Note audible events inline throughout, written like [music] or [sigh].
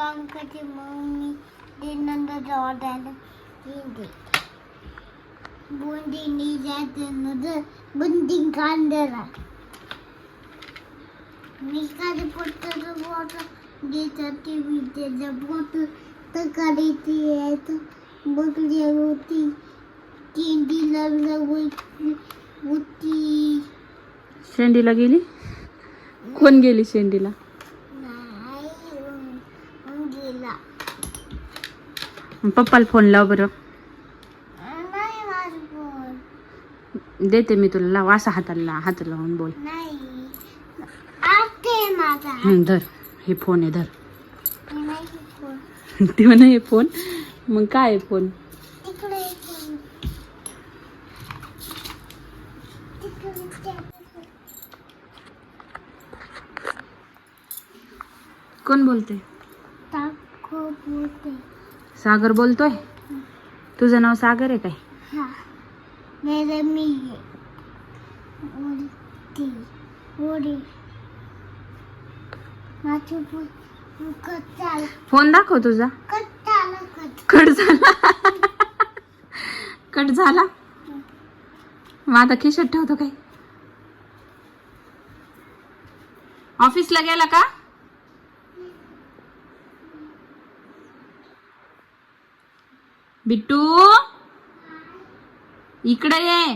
काम करते मग मी ते नंतर ऑर्डर दे। बुंदी जाते नंतर बुंदी कांदरा मी कधी पोटाचं बोट देतात टी मी त्याच्या बोट तर कधी ती येत बघली होती ती लग्न होती। शेंडीला गेली कोण गेली शेंडीला नाही मग गेला पप्पाला फोन लाव बरं. देते मी तुला लाव असा हाताला हात लावून बोल. हं, धर हे फोन आहे धर. नाही ते हे फोन मग काय आहे फोन कोण बोलते बोलते सागर बोलतोय? तुझं नाव सागर आहे काय? हा. मेरे मी उडती उडी माझं फोन दाखव तुझा. कच्चाला कच कट झाला. कट झाला. मग आता खिशात ठेवतो काय? ऑफिसला गेला का? बिट्टू? इकडे ये.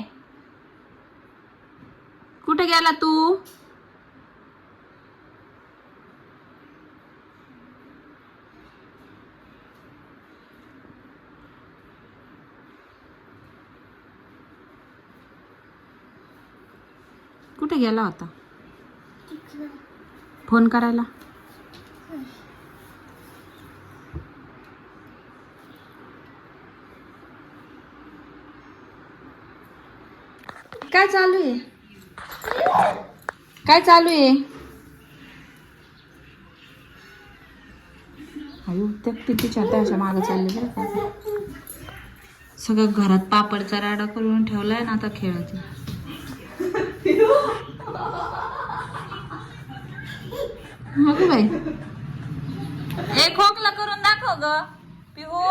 कुठे गेला तू? कुठे गेला होता? फोन करायला? काय चालू आहे? काय चालू आहे? अयो त्या तिच्या त्याच्या मागं चालले बरं का? सगळं घरात पापडचा राडा करून ठेवलाय ना आता खेळायचं. अगं बाई. एक खोकला करून दाखव ग. पिहू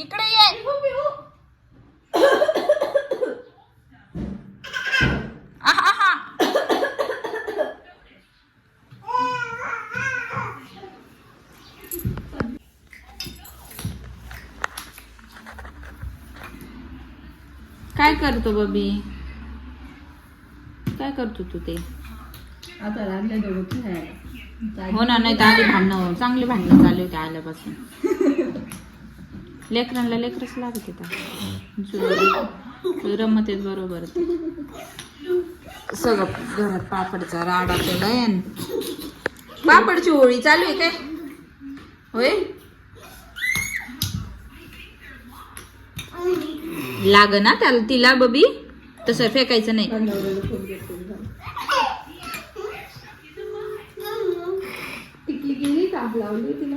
इकडे ये आहा, आहा. काय करतो बबी? काय करतो तू ते? आता लागले दोघं खेळायला हो ना नाही तर आधी भांडणं चांगली भांडणं चालली होती आल्यापासून. लेकरांना लेकरच लागत येतात रमत येत बरोबर. ते. सगळं घरात पापडचा राडा केलाय पापडची होळी चालू आहे काय? होय? लाग ना त्याला तिला बबी. तसं फेकायचं नाही. टिकली गेली ताप लावली तिला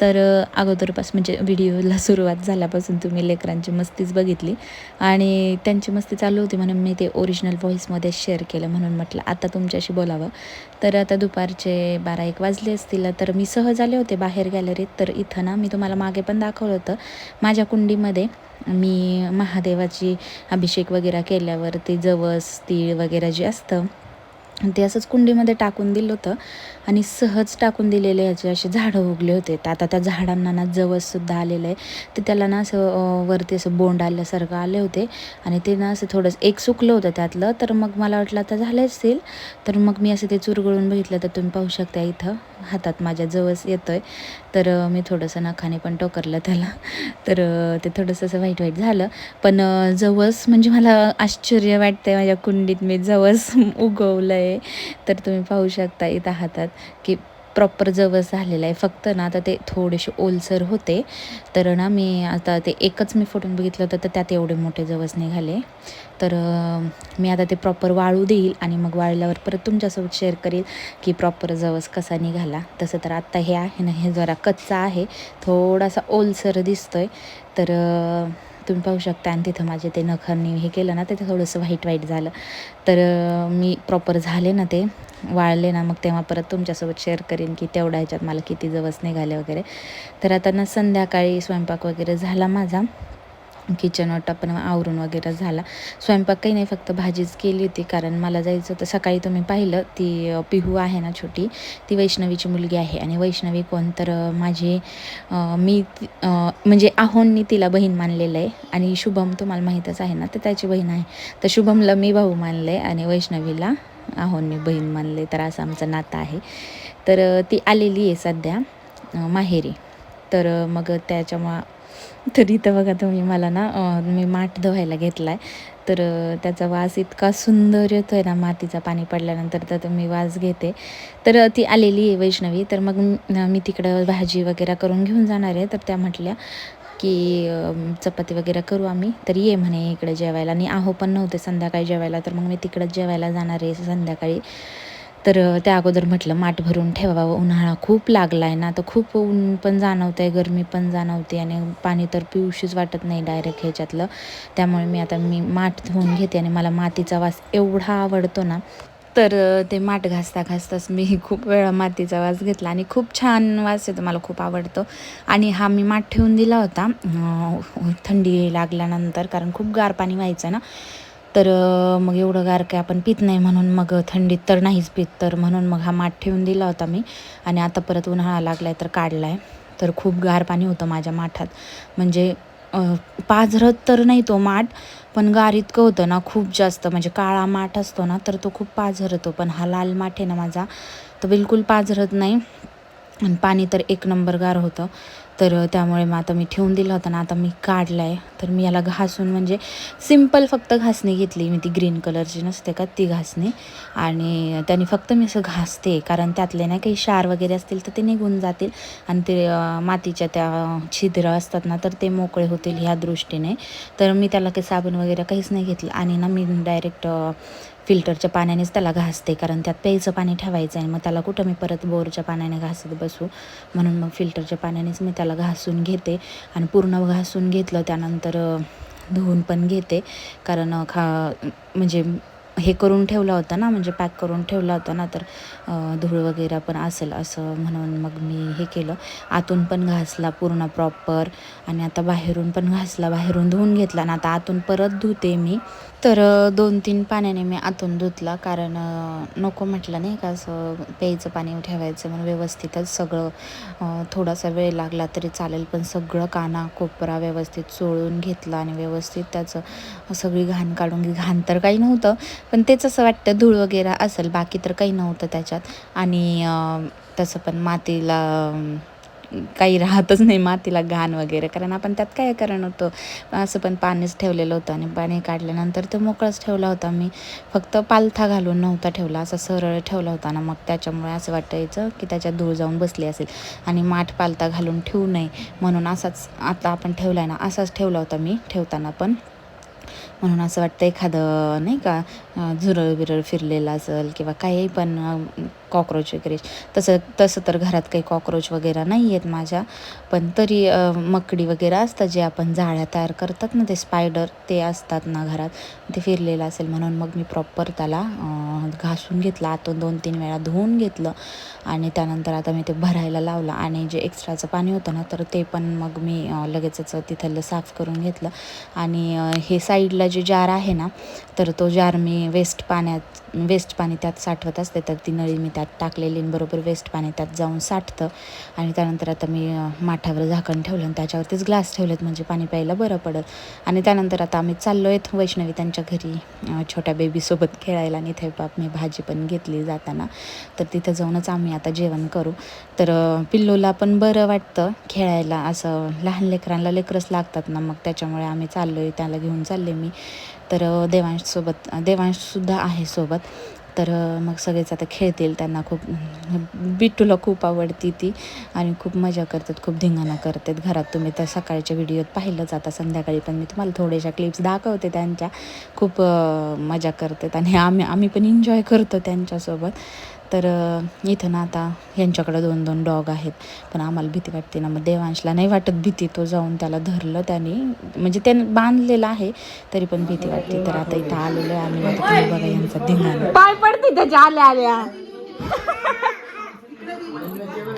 तर अगोदरपास अगोदरपासून म्हणजे व्हिडिओला सुरुवात झाल्यापासून तुम्ही लेकरांची मस्तीच बघितली आणि त्यांची मस्ती चालू होती म्हणून मी ते ओरिजिनल व्हॉईसमध्ये शेअर केलं म्हणून म्हटलं आता तुमच्याशी बोलावं. तर आता दुपारचे बारा एक वाजले असतील तर मी सहज आले होते बाहेर गॅलरीत तर इथं ना मी तुम्हाला मागे पण दाखवलं होतं. माझ्या कुंडीमध्ये मी महादेवाची अभिषेक वगैरे केल्यावर ते जवस तीळ वगैरे जे असतं ते असंच कुंडीमध्ये टाकून दिलं होतं आणि सहज टाकून दिलेले याचे असे झाडं उगले होते. तर आता त्या झाडांना ना जवससुद्धा आलेलं आहे. तर त्याला ना असं वरती असं बोंड आल्यासारखं आले होते आणि ते ना असं थोडंसं एक सुकलं होतं त्यातलं. तर मग मला वाटलं आता झालं असेल. तर मग मी असं ते चुरगळून बघितलं. तर तुम्ही पाहू शकता इथं हातात माझ्या जवस येतो आहे तर मी थोडंसं नखाने पण टोकरलं त्याला. तर ते थोडंसं असं वाईट वाईट झालं. पण जवस म्हणजे मला आश्चर्य वाटतंय माझ्या कुंडीत मी जवस [laughs] उगवलं आहे तर तुम्ही पाहू शकता इथं हातात की प्रॉपर जवस झालेलं आहे. फक्त ना आता ते थोडेसे ओलसर होते. तर ना मी आता ते एकच मी फोटून बघितलं होतं तर त्यात एवढे मोठे जवस निघाले. तर मी आता ते प्रॉपर वाळू देईल आणि मग वाळल्यावर परत तुमच्यासोबत शेअर करेल की प्रॉपर जवस कसा निघाला. तसं तर आत्ता हे आहे ना हे जरा कच्चा आहे. थोडासा ओलसर दिसतोय. तर तुम्ही पाहू शकता. आणि तिथं माझे ते नखांनी हे केलं ना ते थोडंसं व्हाईट व्हाईट झालं. तर मी प्रॉपर झाले ना ते वाळले ना मग तेव्हा परत तुमच्यासोबत शेअर करेन की तेवढ्या ह्याच्यात मला किती जवस निघाले वगैरे. तर आता ना संध्याकाळी स्वयंपाक वगैरे झाला माझा. किचन वाटा पण आवरून वगैरे झाला. स्वयंपाक काही नाही फक्त भाजीच केली होती. कारण मला जायचं होतं. सकाळी तुम्ही पाहिलं ती पिहू आहे ना छोटी ती वैष्णवीची मुलगी आहे. आणि वैष्णवी कोण? तर माझे मी म्हणजे आहोंनी तिला बहीण मानलेलं आहे. आणि शुभम तुम्हाला माहीतच आहे ना तर त्याची बहीण आहे. तर शुभमला मी भाऊ मानलं आहे आणि वैष्णवीला आहोंनी बहीण मानले. तर असं आमचं नातं आहे. तर ती आलेली आहे सध्या माहेरी. तर मग त्याच्यामुळं तर इथं बघा तुम्ही मला ना मी माठ धुवायला घेतला आहे तर त्याचा वास इतका सुंदर येतो आहे ना मातीचा पाणी पडल्यानंतर तर तो मी वास घेते. तर ती आलेली आहे वैष्णवी. तर मग मी तिकडं भाजी वगैरे करून घेऊन जाणार आहे. तर त्या म्हटल्या की चपाती वगैरे करू आम्ही. तर ये म्हणे इकडे जेवायला. आणि आहो पण नव्हते संध्याकाळी जेवायला. तर मग मी तिकडंच जेवायला जाणार आहे संध्याकाळी. तर त्या अगोदर म्हटलं माठ भरून ठेवावं उन्हाळा खूप लागला आहे ना तर खूप ऊन पण जाणवतं आहे गरमी पण जाणवते आणि पाणी तर पिऊशीच वाटत नाही डायरेक्ट ह्याच्यातलं. त्यामुळे मी आता मी माठ धुवून घेते आणि मला मातीचा वास एवढा आवडतो ना तर ते माठ घासता घासताच मी [laughs] खूप वेळा मातीचा वास घेतला आणि खूप छान वास येतो मला खूप आवडतो. आणि हा मी माठ ठेवून दिला होता थंडी लागल्यानंतर कारण खूप गार पाणी व्हायचं ना तर मग एवढं गार काय आपण पित नाही म्हणून मग थंडीत तर नाहीच पित. तर म्हणून मग हा माठ ठेवून दिला होता मी आणि आता परत उन्हाळा लागला आहे तर काढला आहे तर खूप गार पाणी होतं माझ्या माठात. म्हणजे पाझरत तर नाही तो माठ पण गार इतकं होतं ना खूप जास्त. म्हणजे काळा माठ असतो ना तर तो खूप पाझरतो. पण हा लाल माठ आहे ना माझा तो बिलकुल पाझरत नाही. आणि पाणी तर एक नंबर गार होतं. तर त्यामुळे मग आता मी ठेवून दिला होता ना आता मी काढला आहे तर मी याला घासून म्हणजे सिंपल फक्त घासणी घेतली. मी ती ग्रीन कलरची नसते का ती घासणी. आणि त्याने फक्त मी असं घासते कारण त्यातले ना काही क्षार वगैरे असतील तर ते निघून जातील. आणि ते मातीच्या त्या छिद्र असतात ना तर ते मोकळे होतील ह्या दृष्टीने. तर मी त्याला काही साबण वगैरे काहीच नाही घेतलं. आणि ना मी डायरेक्ट फिल्टरच्या पाण्यानेच त्याला घासते कारण त्यात प्यायचं पाणी ठेवायचं आहे. मग त्याला कुठं मी परत बोरच्या पाण्याने घासत बसू? म्हणून मग फिल्टरच्या पाण्यानेच मी त्याला घासून घेते. आणि पूर्ण घासून घेतलं त्यानंतर धुवून पण घेते. कारण खा म्हणजे हे करून ठेवला होता ना म्हणजे पॅक करून ठेवला होता ना तर धूळ वगैरे पण असेल असं म्हणून मग मी हे केलं. आतून पण घासला पूर्ण प्रॉपर आणि आता बाहेरून पण घासला बाहेरून धुवून घेतला आणि आता आतून परत धुते मी. तर दोन तीन पाण्याने मी आतून धुतला कारण नको म्हटलं नाही का असं प्यायचं पाणी ठेवायचं म्हणून व्यवस्थितच सगळं थोडासा वेळ लागला तरी चालेल पण सगळं काना कोपरा व्यवस्थित चोळून घेतला आणि व्यवस्थित त्याचं सगळी घाण काढून घाण तर काही नव्हतं पण तेच असं वाटतं धूळ वगैरे असेल बाकी तर काही नव्हतं त्याच्यात. आणि तसं पण मातीला काही राहतच नाही मातीला घाण वगैरे कारण आपण त्यात काय कारण होतं? असं पण पाणीच ठेवलेलं होतं आणि पाणी काढल्यानंतर तो मोकळंच ठेवला होता मी. फक्त पालथा घालून नव्हता ठेवला असा सरळ ठेवला होता ना मग त्याच्यामुळे असं वाटायचं की त्याच्यात धूळ जाऊन बसली असेल. आणि माठ पालथा घालून ठेवू नये म्हणून असाच आता आपण ठेवला आहे ना असाच ठेवला होता मी ठेवताना पण. म्हणून असं वाटतं एखादं नाही का झुरळ बिरळ फिरलेलं असेल किंवा काही पण कॉक्रोच वगैरे. तसं तसं तर घरात काही कॉक्रोच वगैरे नाही आहेत माझ्या. पण तरी मकडी वगैरे असतात जे आपण जाळ्या तयार करतात ना ते स्पायडर ते असतात ना घरात. ते फिरलेलं असेल म्हणून मग मी प्रॉपर त्याला घासून घेतलं. आतून दोन तीन वेळा धुवून घेतलं. आणि त्यानंतर आता मी ते भरायला लावलं. आणि जे एक्स्ट्राचं पाणी होतं ना तर ते पण मग मी लगेचच तिथलं साफ करून घेतलं. आणि हे साईडला जे जार आहे ना तर तो जार मी वेस्ट पाण्यात वेस्ट पाणी त्यात साठवत असते. तर ती नळी मी त्यात टाकलेली टाकलेलींबरोबर बरोबर वेस्ट पाणी त्यात जाऊन साठतं. आणि त्यानंतर आता मी माठावर झाकण ठेवलं आणि त्याच्यावरतीच ग्लास ठेवलेत म्हणजे पाणी प्यायला बरं पडत आणि त्यानंतर आता आम्ही चाललो आहेत वैष्णवी त्यांच्या घरी छोट्या बेबीसोबत खेळायला आणि इथे बाप मी भाजी पण घेतली जाताना. तर तिथं जाऊनच आम्ही आता जेवण करू. तर पिल्लूला पण बरं वाटतं खेळायला. असं लहान लेकरांना लेकरच लागतात ना मग त्याच्यामुळे आम्ही चाललो आहे त्याला घेऊन चालले मी. तर देवांशसोबत देवांशसुद्धा आहे सोबत. तर मग सगळेच आता खेळतील. त्यांना खूप बिट्टूला खूप आवडती ती आणि खूप मजा करतात खूप धिंगाणा करतात घरात. तुम्ही तर सकाळच्या व्हिडिओत पाहिलंच आता संध्याकाळी पण मी तुम्हाला थोड्याशा क्लिप्स दाखवते त्यांच्या. खूप मजा करतात आणि आम्ही आम्ही पण एन्जॉय करतो त्यांच्यासोबत. तर इथं ना आता यांच्याकडं दोन दोन डॉग आहेत. पण आम्हाला भीती वाटते ना मग देवांशला नाही वाटत भीती तो जाऊन त्याला धरलं त्याने. म्हणजे त्याने बांधलेलं आहे तरी पण भीती वाटते. तर आता इथं आलेलो आहे आम्ही. आता तुम्ही बघा यांचा धिंगाणा. पाय पडते त्याच्या आल्या आल्या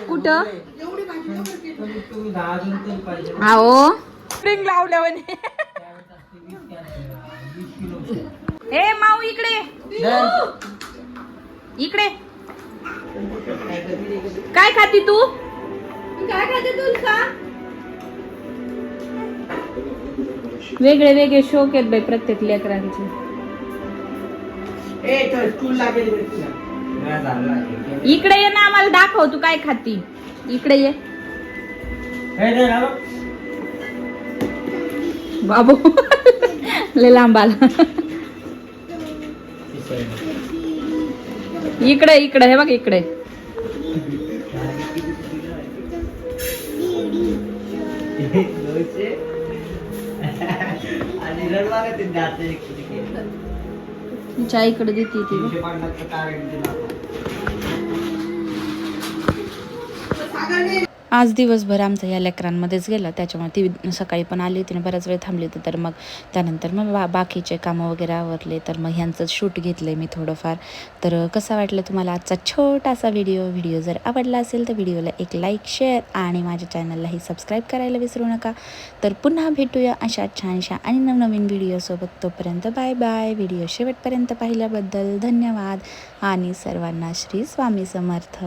कुठं? आओ. स्प्रिंग लावल्यावर ए माऊ इकडे. इकडे. काय खाती तू? काय खाते तू का वेगळे वेगळे शोक आहेत बाई प्रत्येक लेकरांचे. इकडे ये ना आम्हाला दाखव तू काय खाती. इकडे ये. बाबू. लय लांब आला. इकडे इकडे हे बघ इकडे तिच्या इकडे देते ती. आज दिवसभर आमचा या लेकरांमध्येच गेला. त्याच्यामुळे ती सकाळी पण आली होती आणि वेळ थांबली होती. तर मग त्यानंतर मग बा बाकीचे कामं वगैरे आवरले. तर मग ह्यांचं शूट घेतलं आहे मी थोडंफार. तर कसा वाटलं तुम्हाला आजचा छोटासा व्हिडिओ? व्हिडिओ जर आवडला असेल तर व्हिडिओला एक लाईक शेअर आणि माझ्या चॅनललाही सबस्क्राईब करायला विसरू नका. तर पुन्हा भेटूया अशा छानशा आणि नवनवीन व्हिडिओसोबत तोपर्यंत बाय बाय. व्हिडिओ शेवटपर्यंत पाहिल्याबद्दल धन्यवाद. आणि सर्वांना श्री स्वामी समर्थ.